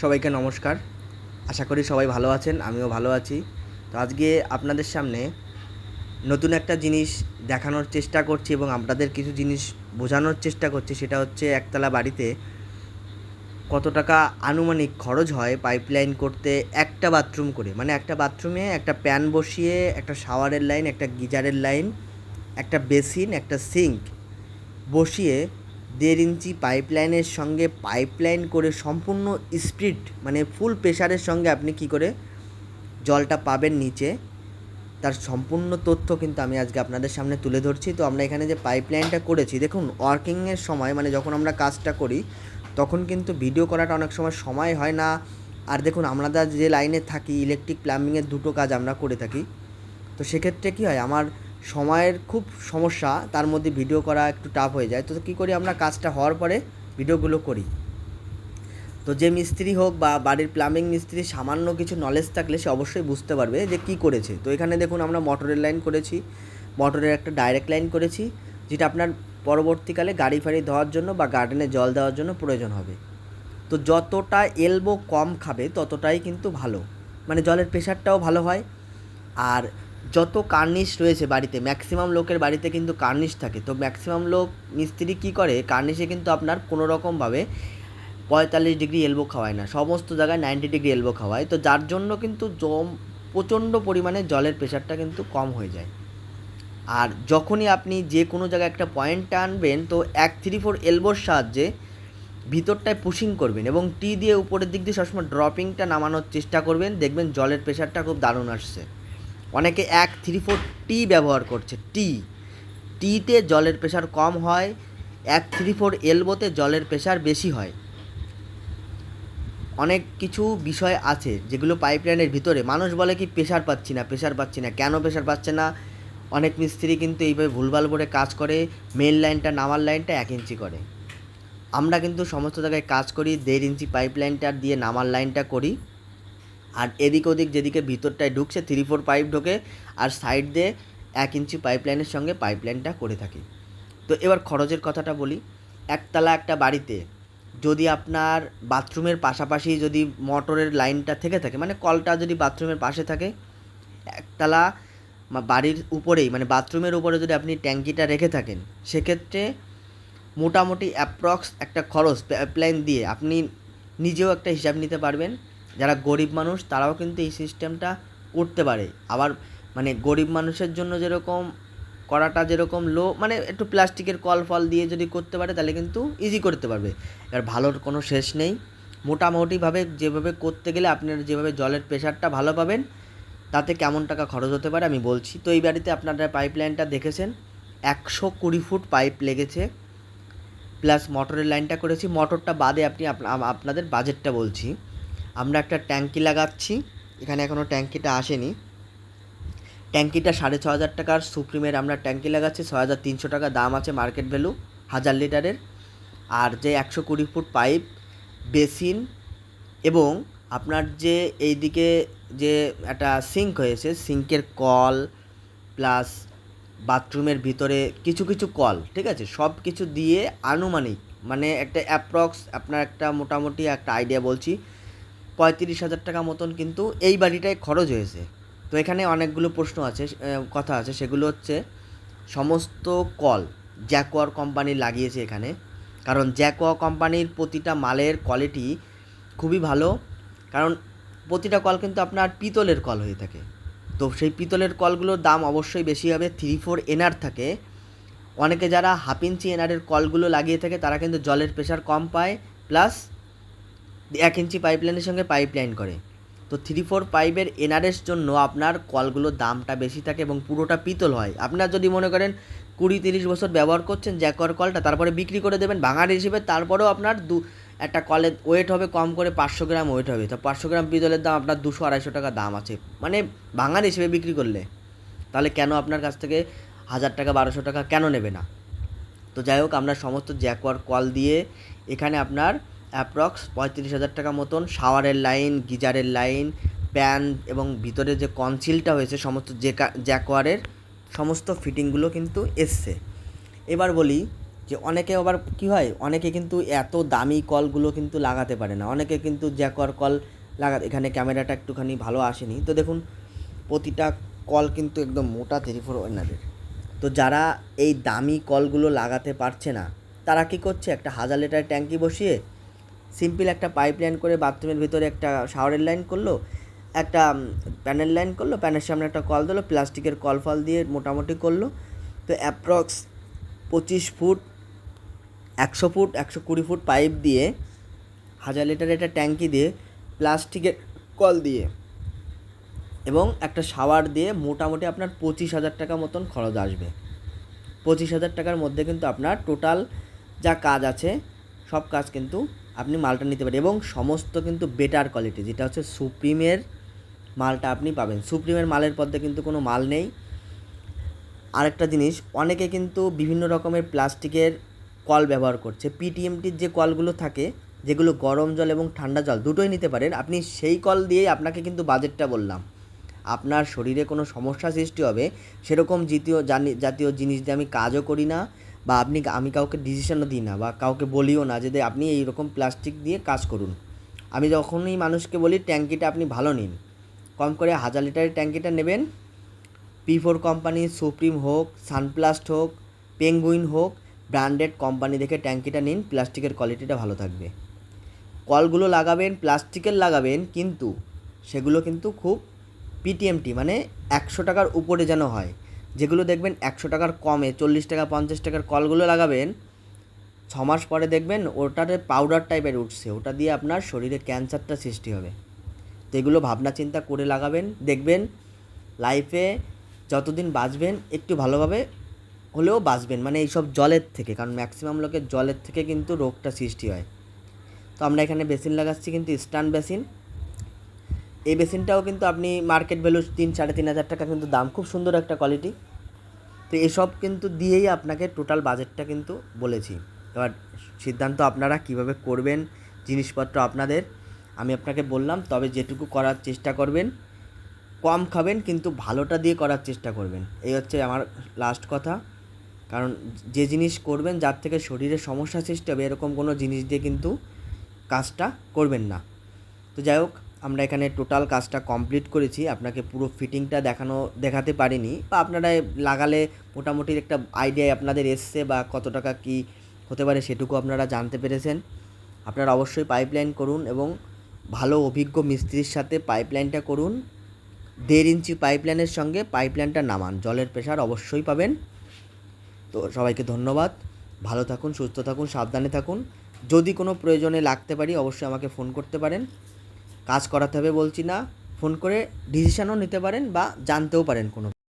সবাইকে নমস্কার। আশা করি সবাই ভালো আছেন, আমিও ভালো আছি। তো আজকে আপনাদের সামনে নতুন একটা জিনিস দেখানোর চেষ্টা করছি এবং আপনাদের কিছু জিনিস বোঝানোর চেষ্টা করছি। সেটা হচ্ছে একতলা বাড়িতে কত টাকা আনুমানিক খরচ হয় পাইপলাইন করতে একটা বাথরুম করে। মানে একটা বাথরুমে একটা প্যান বসিয়ে, একটা শাওয়ারের লাইন, একটা গিজারের লাইন, একটা বেসিন, একটা সিঙ্ক বসিয়ে দেড় ইঞ্চি পাইপলাইনের সঙ্গে পাইপলাইন করে সম্পূর্ণ স্পিড মানে ফুল প্রেশারের সঙ্গে আপনি কি করে জলটা পাবেন নিচে, তার সম্পূর্ণ তথ্য কিন্তু আমি আজকে আপনাদের সামনে তুলে ধরছি। তো আমরা এখানে যে পাইপলাইনটা করেছি, দেখুন, ওয়ার্কিংয়ের সময় মানে যখন আমরা কাজটা করি, তখন কিন্তু ভিডিও করাটা অনেক সময় সময় হয় না। আর দেখুন, আমরা যে লাইনে থাকি, ইলেকট্রিক প্লাম্বিংয়ের দুটো কাজ আমরা করে থাকি। তো সেক্ষেত্রে কী হয়, আমার সময়ের খুব সমস্যা, তার মধ্যে ভিডিও করা একটু টাফ হয়ে যায়। তো কী করি আমরা, কাজটা হওয়ার পরে ভিডিওগুলো করি। তো যে মিস্ত্রি হোক বা বাড়ির প্লাম্বিং মিস্ত্রি, সামান্য কিছু নলেজ থাকলে সে অবশ্যই বুঝতে পারবে যে কী করেছে। তো এখানে দেখুন, আমরা মোটরের লাইন করেছি। মোটরের একটা ডাইরেক্ট লাইন করেছি, যেটা আপনার পরবর্তীকালে গাড়ি ফাড়ি ধোয়ার জন্য বা গার্ডেনে জল দেওয়ার জন্য প্রয়োজন হবে। তো যতটা এলবো কম খাবে, ততটাই কিন্তু ভালো। মানে জলের প্রেশারটাও ভালো হয়। আর যত কার্নিশ রয়েছে বাড়িতে ম্যাক্সিমাম লোকের বাড়িতে কিন্তু কার্নিশ থাকে। তো ম্যাক্সিমাম লোক মিস্ত্রি কী করে? কার্নিশে কিন্তু আপনার কোনো রকমভাবে পঁয়তাল্লিশ ডিগ্রি এলবো খাওয়ায় না। সমস্ত জায়গায় নাইনটি ডিগ্রি এলবো খাওয়ায়। তো যার জন্য কিন্তু জম, প্রচণ্ড পরিমাণে জলের প্রেশারটা কিন্তু কম হয়ে যায়। আর যখনই আপনি যে কোনো জায়গায় একটা পয়েন্ট টানবেন, তো এক থ্রি ফোর এলবোর সাহায্যে ভিতরটায় পুশিং করবেন এবং টি দিয়ে উপরের দিক দিয়ে সবসময় ড্রপিংটা নামানোর চেষ্টা করবেন। দেখবেন জলের প্রেশারটা খুব দারুণ আসছে। অনেকে এক থ্রি ফোর টি ব্যবহার করছে টি টিতে জলের প্রেশার কম হয়, এক থ্রি ফোর এলবোতে জলের প্রেশার বেশি হয়। অনেক কিছু বিষয় আছে যেগুলো পাইপলাইনের ভিতরে। মানুষ বলে কি প্রেশার পাচ্ছি না প্রেশার পাচ্ছি না। কেন প্রেশার পাচ্ছে না? অনেক মিস্ত্রি কিন্তু এইভাবে ভুলভাল করে কাজ করে মেন লাইনটা নামার লাইনটা এক ইঞ্চি করে। আমরা কিন্তু সমস্ত জায়গায় কাজ করি, দেড় ইঞ্চি পাইপ লাইনটা দিয়ে নামার লাইনটা করি। আর এদিক ওদিক যেদিকে ভিতরটায় ঢুকছে থ্রি ফোর পাইপ ঢোকে আর সাইড দিয়ে এক ইঞ্চি পাইপ লাইনের সঙ্গে পাইপ লাইনটা করে থাকি। তো এবার খরচের কথাটা বলি, একতলা একটা বাড়িতে যদি আপনার বাথরুমের পাশাপাশি যদি মোটরের লাইনটা থেকে থাকে মানে কলটা যদি বাথরুমের পাশে থাকে, একতলা বাড়ির উপরেই মানে বাথরুমের উপরে যদি আপনি ট্যাঙ্কিটা রেখে থাকেন, সেক্ষেত্রে মোটামুটি অ্যাপ্রক্স একটা খরচ পাইপলাইন দিয়ে আপনি নিজেও একটা হিসাব নিতে পারবেন। যারা গরিব মানুষ, তারাও কিন্তু এই সিস্টেমটা করতে পারে। আবার মানে গরিব মানুষের জন্য যেরকম করাটা যেরকম লো মানে একটু প্লাস্টিকের কল ফল দিয়ে যদি করতে পারে, তাহলে কিন্তু ইজি করতে পারবে। এবার ভালোর কোনো শেষ নেই। মোটামুটিভাবে যেভাবে করতে গেলে আপনারা যেভাবে জলের প্রেশারটা ভালো পাবেন, তাতে কেমন টাকা খরচ হতে পারে আমি বলছি। তো এই বাড়িতে আপনারা পাইপ লাইনটা দেখেছেন? একশো কুড়ি ফুট পাইপ লেগেছে। প্লাস মোটরের লাইনটা করেছি। মোটরটা বাদে আপনি আপনা- আপনাদের বাজেটটা বলছি। আমরা একটা ট্যাঙ্কি লাগাচ্ছি। এখানে এখনও ট্যাঙ্কিটা আসেনি। ট্যাঙ্কিটা সাড়ে ছ হাজার টাকার সুপ্রিমের আমরা ট্যাঙ্কি লাগাচ্ছি। ছ হাজার তিনশো টাকা দাম আছে মার্কেট ভ্যালু, হাজার লিটারের। আর যে একশো কুড়ি ফুট পাইপ, বেসিন এবং আপনার যে এইদিকে যে একটা সিঙ্ক হয়েছে, সিঙ্কের কল প্লাস বাথরুমের ভিতরে কিছু কিছু কল, ঠিক আছে? সব কিছু দিয়ে আনুমানিক মানে একটা অ্যাপ্রক্স আপনার একটা মোটামুটি একটা আইডিয়া বলছি পঁয়ত্রিশ হাজার টাকা মতন কিন্তু এই বাড়িটায় খরচ হয়েছে। তো এখানে অনেকগুলো প্রশ্ন আছে কথা আছে, সেগুলো হচ্ছে সমস্ত কল জ্যাকোয়ার কোম্পানি লাগিয়েছে এখানে। কারণ জ্যাকোয়া কোম্পানির প্রতিটা মালের কোয়ালিটি খুবই ভালো। কারণ প্রতিটা কল কিন্তু আপনার পিতলের কল হয়ে থাকে। তো সেই পিতলের কলগুলোর দাম অবশ্যই বেশি হবে থ্রি ফোর এনআর থাকে। অনেকে যারা হাফ ইঞ্চি এনআরের কলগুলো লাগিয়ে থাকে, তারা কিন্তু জলের প্রেশার কম পায় প্লাস এক ইঞ্চি পাইপলাইনের সঙ্গে পাইপলাইন করে। তো থ্রি ফোর পাইপের এনআরএস জন্য আপনার কলগুলোর দামটা বেশি থাকে এবং পুরোটা পিতল হয়। আপনার যদি মনে করেন কুড়ি, তিরিশ বছর ব্যবহার করছেন জ্যাকর কলটা, তারপরে বিক্রি করে দেবেন ভাঙার হিসেবে, তারপরেও আপনার দু, একটা কলের ওয়েট হবে কম করে পাঁচশো গ্রাম ওয়েট হবে। তো পাঁচশো গ্রাম পিতলের দাম আপনার দুশো, আড়াইশো টাকা দাম আছে। মানে ভাঙার হিসেবে বিক্রি করলে। তাহলে কেন আপনার কাছ থেকে হাজার টাকা, বারোশো টাকা কেন নেবে না? তো যাই হোক, আমরা সমস্ত জ্যাকওয়ার কল দিয়ে এখানে আপনার অ্যাপ্রক্স পঁয়ত্রিশ হাজার টাকা মতন, শাওয়ারের লাইন, গিজারের লাইন, প্যান এবং ভিতরে যে কনসিলটা হয়েছে, সমস্ত জেকা, জ্যাকোয়ারের সমস্ত ফিটিংগুলো কিন্তু এসছে। এবার বলি যে অনেকে আবার কী হয়, অনেকে কিন্তু এত দামি কলগুলো কিন্তু লাগাতে পারে না। অনেকে কিন্তু জ্যাকোয়ার কল লাগা, এখানে ক্যামেরাটা একটুখানি ভালো আসেনি। তো দেখুন, প্রতিটা কল কিন্তু একদম মোটা থ্রি ফোর ওয়ানারের তো যারা এই দামি কলগুলো লাগাতে পারছে না, তারা কী করছে, একটা হাজার লিটার ট্যাঙ্কি বসিয়ে সিম্পল একটা পাইপ লাইন করে বাথরুমের ভিতরে একটা শাওয়ারের লাইন করল, একটা প্যানেল লাইন করল প্যানের সামনে একটা কল দিলো, প্লাস্টিকের কল ফল দিয়ে মোটামুটি করল। তো অ্যাপ্রক্স পঁচিশ ফুট, একশো ফুট, একশো কুড়ি ফুট পাইপ দিয়ে, হাজার লিটার একটা ট্যাঙ্কি দিয়ে প্লাস্টিকের কল দিয়ে এবং একটা শাওয়ার দিয়ে মোটামুটি আপনার পঁচিশ হাজার টাকা মতন খরচ আসবে। পঁচিশ হাজার টাকার মধ্যে কিন্তু আপনার টোটাল যা কাজ আছে, সব কাজ কিন্তু আপনি মালটা নিতে পারেন এবং সমস্ত কিন্তু বেটার কোয়ালিটি যেটা হচ্ছে সুপ্রিমের মালটা আপনি পাবেন। সুপ্রিমের মালের পথে কিন্তু কোনো মাল নেই। আরেকটা জিনিস, অনেকে কিন্তু বিভিন্ন রকমের প্লাস্টিকের কল ব্যবহার করছে। পিটিএমটির যে কলগুলো থাকে, যেগুলো গরম জল এবং ঠান্ডা জল, দুটোই নিতে পারেন। আপনি সেই কল দিয়েই আপনাকে কিন্তু বাজেটটা বললাম। আপনার শরীরে কোনো সমস্যা সৃষ্টি হবে, সেরকম জাতীয় জাতীয় জিনিস দিয়ে আমি কাজও করি না। বা আপনি আমি কাউকে ডিসিশনও দিই না বা কাউকে বলিও না যে আপনি এইরকম প্লাস্টিক দিয়ে কাজ করুন। আমি যখনই মানুষকে বলি, ট্যাঙ্কিটা আপনি ভালো নিন। কম করে হাজার লিটারের ট্যাঙ্কিটা নেবেন। পি ফোর কোম্পানি সুপ্রিম হোক সানপ্লাস্ট হোক পেঙ্গুইন হোক ব্র্যান্ডেড কোম্পানি দেখে ট্যাঙ্কিটা নিন প্লাস্টিকের কোয়ালিটিটা ভালো থাকবে। কলগুলো লাগাবেন প্লাস্টিকের লাগাবেন, কিন্তু সেগুলো কিন্তু খুব পিটিএমটি মানে একশো টাকার উপরে যেন হয়। যেগুলো দেখবেন একশো টাকার কমে, চল্লিশ টাকা, পঞ্চাশ টাকার কলগুলো লাগাবেন ছ মাস পরে দেখবেন ওটাতে পাউডার টাইপের উঠছে। ওটা দিয়ে আপনার শরীরে ক্যান্সারটা সৃষ্টি হবে। তো এগুলো ভাবনা চিন্তা করে লাগাবেন, দেখবেন লাইফে যতদিন বাঁচবেন, একটু ভালোভাবে হলেও বাঁচবেন। মানে এইসব জলের থেকে, কারণ ম্যাক্সিমাম লোকের জলের থেকে কিন্তু রোগটা সৃষ্টি হয়। তো আমরা এখানে বেসিন লাগাচ্ছি কিন্তু স্টান বেসিন এই বেসিনটাও কিন্তু আপনি মার্কেট ভ্যালু তিন, সাড়ে তিন হাজার টাকা কিন্তু দাম। খুব সুন্দর একটা কোয়ালিটি তো এসব কিন্তু দিয়েই আপনাকে টোটাল বাজেটটা কিন্তু বলেছি। এবার সিদ্ধান্ত আপনারা কীভাবে করবেন, জিনিসপত্র আপনাদের, আমি আপনাকে বললাম, তবে যেটুকু করার চেষ্টা করবেন, কম খাবেন কিন্তু ভালোটা দিয়ে করার চেষ্টা করবেন। এই হচ্ছে আমার লাস্ট কথা। কারণ যে জিনিস করবেন, যার থেকে শরীরে সমস্যা সৃষ্টি হবে, এরকম কোনো জিনিস দিয়ে কিন্তু কাজটা করবেন না। তো যাই হোক আমরা এখানে টোটাল কাজটা কমপ্লিট করেছি। আপনাকে পুরো ফিটিংটা দেখানো, দেখাতে পারিনি। বা আপনারা লাগালে মোটামুটি একটা আইডিয়া আপনাদের এসছে বা কত টাকা কী হতে পারে সেটুকু আপনারা জানতে পেরেছেন। আপনারা অবশ্যই পাইপলাইন করুন এবং ভালো অভিজ্ঞ মিস্ত্রির সাথে পাইপলাইনটা করুন। দেড় ইঞ্চি পাইপলাইনের সঙ্গে পাইপলাইনটা নামান। জলের প্রেশার অবশ্যই পাবেন। তো সবাইকে ধন্যবাদ। ভালো থাকুন, সুস্থ থাকুন, সাবধানে থাকুন। যদি কোনো প্রয়োজনে লাগতে পারি, অবশ্যই আমাকে ফোন করতে পারেন। কাজ করাতে হবে বলছি না। ফোন করে ডিসিশানও নিতে পারেন বা জানতেও পারেন কোনো